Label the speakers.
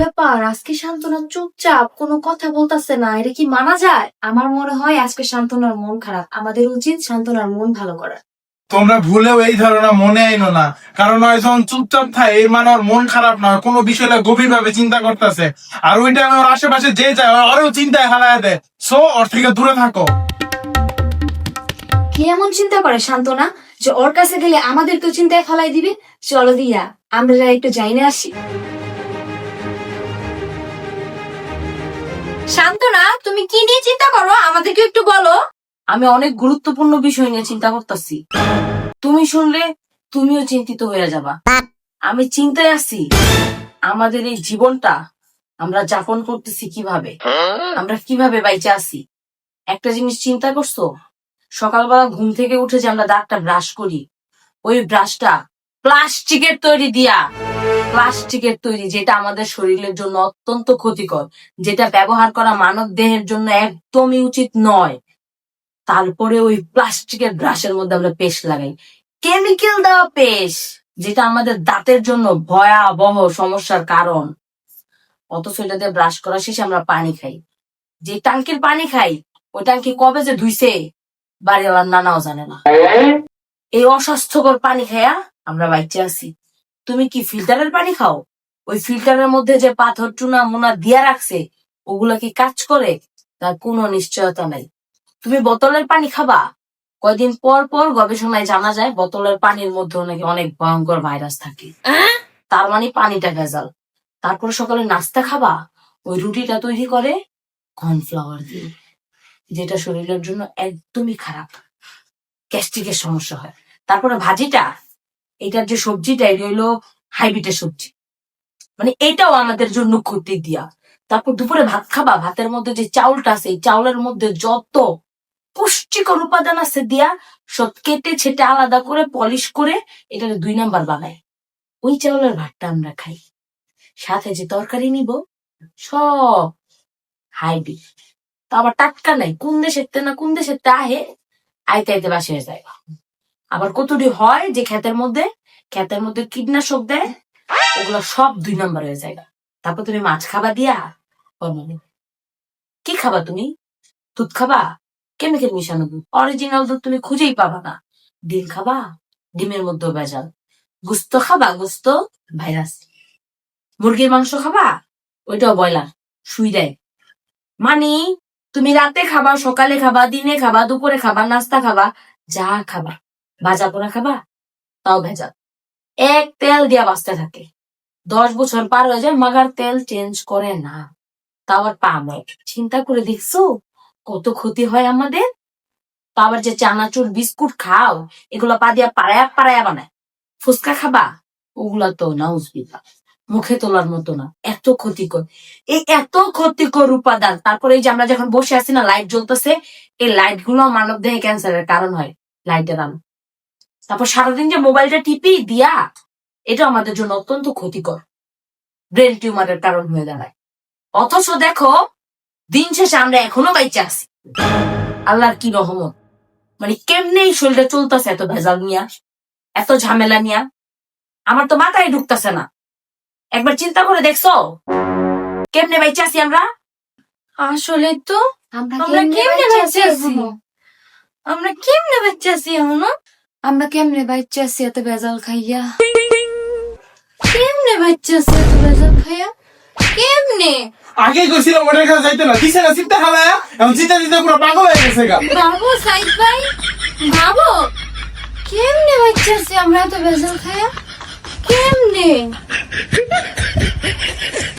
Speaker 1: ব্যাপার আজকে শান্তনা চুপচাপ কোনো কথা বলতেছে না এটা কি মানা যায়? আমার মনে হয় আজকে শান্তনার মন খারাপ আমাদের উচিত শান্তনার মন ভালো করা।
Speaker 2: তোমরা ভুলেও এই ধারণা মনে আইনো না কারণ ওই যখন চুপচাপ থাকে এই মানে ওর মন খারাপ না কোনো বিষয়টা গভীর ভাবে চিন্তা করতেছে। আর ওই টাইমে ওর আশেপাশে যে যায় ওরেও চিন্তায় হালায় দেয়। সো ওর থেকে দূরে থাকো।
Speaker 1: কি এমন চিন্তা করে শান্তনা? যে ওর কাছে গেলে আমাদেরকে চিন্তায় ফেলাই দিবে? চলো দিয়া আমরা একটু যাইনে আসি। শান্তনা, তুমি কি নিয়ে চিন্তা করো? আমাদেরকে একটু বলো।
Speaker 3: আমি অনেক গুরুত্বপূর্ণ বিষয় নিয়ে চিন্তা করতেছি। তুমি শুনলে তুমিও চিন্তিত হয়ে যাবা। আমি চিন্তায় আছি। আমাদের এই জীবনটা আমরা যাপন করতেছি কীভাবে? আমরা কীভাবে বাইচে আছি? একটা জিনিস চিন্তা করছ? সকালবেলা ঘুম থেকে উঠে যে আমরা দাঁতটা ব্রাশ করি, ওই ব্রাশটা প্লাস্টিকের তৈরি দিয়া প্লাস্টিকের তৈরি, যেটা আমাদের শরীরের জন্য অত্যন্ত ক্ষতিকর, যেটা ব্যবহার করা মানব দেহের জন্য একদমই উচিত নয়। তারপরে ওই প্লাস্টিকের ব্রাশের মধ্যে আমরা পেস্ট লাগাই। কেমিক্যাল দেওয়া পেস্ট, যেটা আমাদের দাঁতের জন্য ভয়াবহ সমস্যার কারণ। অথচ এটা দিয়ে ব্রাশ করা শেষে আমরা পানি খাই। যে টাঙ্কির পানি খাই, ওই টাঙ্কি কবে যে ধুইছে, বাড়িওয়ালার নানাও জানে না। এই অস্বাস্থ্যকর পানি খায়া আমরা বাইচে আছি। তুমি কি ফিল্টারের পানি খাও? ওই ফিল্টারের মধ্যে যে পাথর চুনা মোনা দিয়া রাখছে ওগুলা কি কাজ করে? তার কোনো নিশ্চয়তা নাই। তুমি বোতলের পানি খাবা? কয়দিন পর পর গবেষণায় জানা যায় বোতলের পানির মধ্যে নাকি অনেক ভয়ঙ্কর ভাইরাস থাকে। তার মানে পানিটা ভেজাল। তারপরে সকালে নাস্তা খাবা? ওই রুটিটা তৈরি করে কর্নফ্লাওয়ার দিয়ে যেটা শরীরের জন্য একদমই খারাপ। গ্যাস্ট্রিকের সমস্যা হয়। তারপরে ভাজিটা? এটার যে সবজিটা এটা হইল হাইব্রিডের সবজি। মানে এটাও আমাদের জন্য ক্ষতি দিয়া। তারপর দুপুরে ভাত খাবা, ভাতের মধ্যে যে চাউলটা আছে চাউলের মধ্যে যত পুষ্টিকর উপাদান আছে দিয়া, সব কেটে ছেটে আলাদা করে, পলিশ করে এটা দুই নাম্বার বানায়। ওই চাউলের ভাতটা আমরা খাই। সাথে যে তরকারি নিব, সব হাইব্রিড। তা আবার টাটকা নাই, কোন দেশের না কোন দেশের তে আহে, আইতে আইতে বাসে যায়। আবার কতটি হয় যে ক্ষেতের মধ্যে? ক্ষেতের মধ্যে কীটনাশক দেয়, ওগুলো সব দুই নম্বর হয়ে যায়। তারপর তুমি মাছ খাবা দিয়া? হরমোন কি খাবা তুমি? দুধ খাবা? কেমিক্যাল মিশানো দুধ। অরিজিনাল দুধ তুমি খুঁজেই পাবা না। ডিম খাবা? ডিমের মধ্যে ভেজাল। গুস্ত খাবা? গুস্ত, ভাইরাস। মুরগির মাংস খাবা? ওইটাও ব্রয়লার। শুই দেয়। মানে তুমি রাতে খাবা, সকালে খাবা, দিনে খাবা, দুপুরে খাবা, নাস্তা খাবা, যা খাবা। ভাজা পোড়া খাবা? তাও ভেজাল। এক তেল দিয়া বাঁচতে থাকে। দশ বছর পার হয়ে যায়, মাগার তেল চেঞ্জ করে না। তাও আবার পামো চিন্তা করে দেখছ? কত ক্ষতি হয় আমাদের? আবার যে চানাচুর, বিস্কুট খাও, এগুলো পা দিয়া পাড়ায়া পাড়ায়া বানায়। ফুচকা খাবা? ওগুলা তো নাউজবিল্লা মুখে তোলার মতো না। এত ক্ষতিকর এই এত ক্ষতিকর উপাদান তারপরে এই যে আমরা যখন বসে আছি না লাইট জ্বলতেছে, এই লাইটগুলো মানব দেহে ক্যান্সারের কারণ হয়। লাইটের আলো। তারপর সারাদিন যে মোবাইলটা টিপি দিয়া এটা আমাদের জন্য অত্যন্ত ক্ষতিকর। ব্রেন টিউমারের কারণ হয়ে দাঁড়ায়। অথচ দেখো দিন শেষে আমরা এখনও বাইচে আছি। আল্লাহর কি রহমত। মানে কেমনে এই শরীরটা চলতেছে এত ভেজাল নিয়া এত ঝামেলা নিয়া। আমার তো মাথায় ঢুকতেছে না। একবার চিন্তা করে দেখছ? কেমনে বাইচে আছি আমরা?
Speaker 1: আসলে তো আমরা
Speaker 4: কেমনে
Speaker 1: বাচ্চা
Speaker 4: বাচ্চা আছি? আমরা কেমনে বাচ্চা আছি এখনও?
Speaker 1: আমরা কেমনে বাচ্চা আছি এত ভেজাল খাইয়া?
Speaker 4: কেমনে বাচ্চা আছি এত বেজাল খাইয়া? কেমনে?
Speaker 2: আগে কইছিলাম ওটার কাছে যাইতে না। দিছে না চিন্তা হালায়া এখন চিন্তা চিন্তা পুরো পাগল হয়ে গেছে গা।
Speaker 4: ভাবো সাইদ ভাই ভাবো কেমনে বাচ্চা আছি আমরা এত বেজাল খাইয়া? কেমনে?